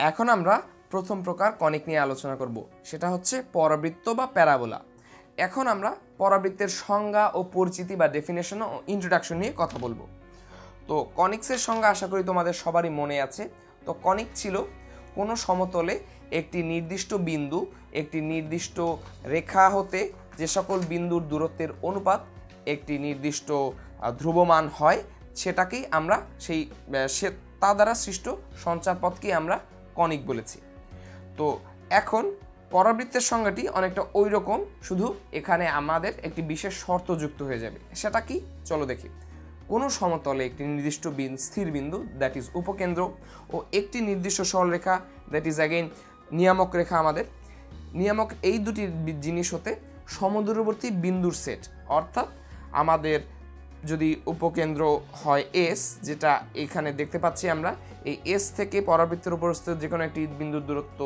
এখন আমরা প্রথম প্রকার কনিক নিয়ে আলোচনা করব। সেটা হচ্ছে পরাবৃত্ত বা প্যারাবোলা। এখন আমরা পরাবৃত্তের সংজ্ঞা ও পরিচিতি বা ডেফিনেশন ও ইন্ট্রোডাকশন নিয়ে কথা বলব। তো কনিক্সের সংজ্ঞা আশা করি তোমাদের সবারই মনে আছে। তো কনিক ছিল কোনো সমতলে একটি নির্দিষ্ট বিন্দু, একটি নির্দিষ্ট রেখা হতে যে সকল বিন্দুর দূরত্বের অনুপাত একটি নির্দিষ্ট ধ্রুবমান হয়, সেটাকেই আমরা সেই সে, তা দ্বারা সৃষ্ট সঞ্চারপথকেই আমরা কনিক বলেছি। তো এখন পরাবৃত্তের সংজ্ঞাটি অনেকটা ওই রকম শুধু এখানে আমাদের একটি বিশেষ শর্ত যুক্ত হয়ে যাবে। সেটা কি? চলো দেখি। কোনো সমতলে একটি নির্দিষ্ট বিন স্থির বিন্দু দ্যাট ইজ উপকেন্দ্র, ও একটি নির্দিষ্ট সরলরেখা দ্যাট ইজ অ্যাগেইন নিয়ামক রেখা আমাদের। নিয়ামক এই দুটি জিনিস হতে সমদূরবর্তী বিন্দুর সেট অর্থাৎ আমাদের যদি উপকেন্দ্র হয় এস যেটা এখানে দেখতে পাচ্ছি আমরা, এই এস থেকে পরাবৃত্তের উপরস্থ যে কোনো একটি বিন্দুর দূরত্ব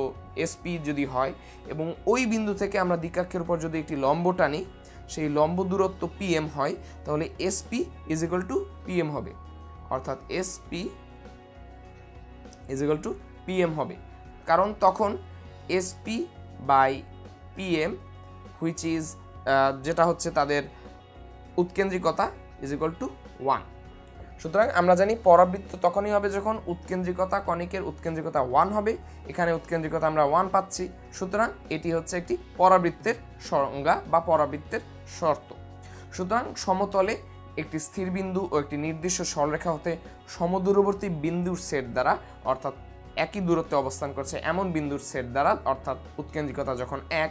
এসপি যদি হয়, এবং ওই বিন্দু থেকে আমরা দ্বিকাক্ষের উপর যদি একটি লম্ব টানি, সেই লম্ব দূরত্ব পিএম হয়, তাহলে SP is equal to PM হবে। অর্থাৎ SP is equal to PM হবে। কারণ তখন SP by PM which is যেটা হচ্ছে তাদের উৎকেন্দ্রিকতা ইজ ইকুয়াল টু ওয়ান সুতরাং আমরা জানি পরাবৃত্ত তখনই হবে যখন উৎকেন্দ্রিকতা কণিকের উৎকেন্দ্রিকতা ওয়ান হবে। এখানে উৎকেন্দ্রিকতা আমরা ওয়ান পাচ্ছি। সুতরাং এটি হচ্ছে একটি পরাবৃত্তের সংজ্ঞা বা পরাবৃত্তের শর্ত। সুতরাং সমতলে একটি স্থির বিন্দু ও একটি নির্দিষ্ট সরলরেখা হতে সমদূরবর্তী বিন্দুর সেট দ্বারা, অর্থাৎ একই দূরত্বে অবস্থান করছে এমন বিন্দুর সেট দ্বারা, অর্থাৎ উৎকেন্দ্রিকতা যখন এক,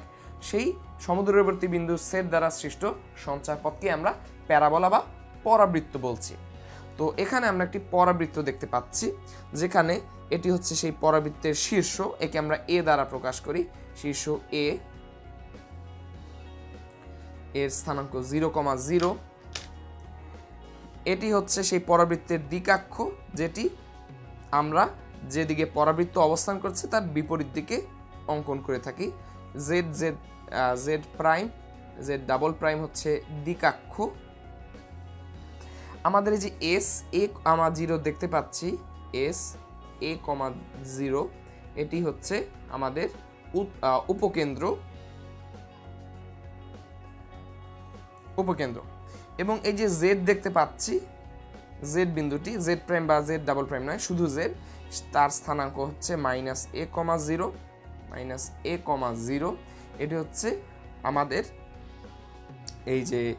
সেই সমদূরবর্তী বিন্দুর সেট দ্বারা সৃষ্ট সঞ্চারপথকে আমরা প্যারাবোলা বা পরাবৃত্ত বলছি। তো এখানে আমরা একটি পরাবৃত্ত দেখতে পাচ্ছি, যেখানে এটি হচ্ছে সেই পরাবৃত্তের শীর্ষ, একে আমরা এ দ্বারা প্রকাশ করি, শীর্ষ এ এর স্থানাঙ্ক জিরো কমা জিরো। এটি হচ্ছে সেই পরাবৃত্তের দিকাক্ষ যেটি আমরা যেদিকে পরাবৃত্ত অবস্থান করছে তার বিপরীত দিকে অঙ্কন করে থাকি। Z Z Z prime Z double prime হচ্ছে দিকাক্ষ আমাদের এই যে এস এ কমা জিরো দেখতে পাচ্ছি। S A comma zero. এটি হচ্ছে আমাদের উপ- উপকেন্দ্র। উপকেন্দ্র। এবং এই যে জেড দেখতে পাচ্ছি জেড বিন্দুটি জেড প্রাইম বা জেড ডাবল প্রাইম নয়, শুধু জেড তার স্থানাঙ্ক হচ্ছে minus A comma zero minus A comma zero. এটি হচ্ছে আমাদের এই যে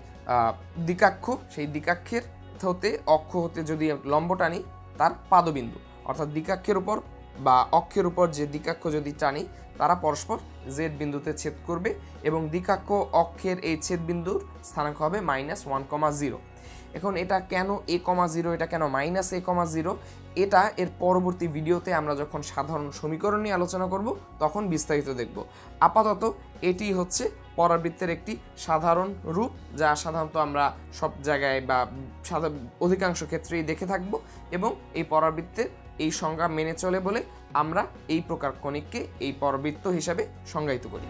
দিকাক্ষ সেই দিকাক্ষের হতে, অক্ষ হতে যদি লম্ব টানি, তার পাদবিন্দু, অর্থাৎ দ্বিকাক্ষের উপর বা অক্ষের উপর যে দ্বিকাক্ষ যদি টানি, তারা পরস্পর জেড বিন্দুতে ছেদ করবে এবং দ্বিকাক্ষ অক্ষের এই ছেদ বিন্দুর স্থানাঙ্ক হবে মাইনাস ওয়ান কমা জিরো এখন এটা কেন এ কমা জিরো, এটা কেন মাইনাস এ কমা জিরো? এটা এর পরবর্তী ভিডিওতে আমরা যখন সাধারণ সমীকরণ নিয়ে আলোচনা করব, তখন বিস্তারিত দেখব। আপাতত এটি হচ্ছে পরাবৃত্তের একটি সাধারণ রূপ, যা সাধারণত আমরা সব জায়গায় বা অধিকাংশ ক্ষেত্রেই দেখে থাকব এবং এই পরাবৃত্তের এই সংজ্ঞা মেনে চলে বলে আমরা এই প্রকার কণিককে এই পরাবৃত্ত হিসাবে সংজ্ঞায়িত করি।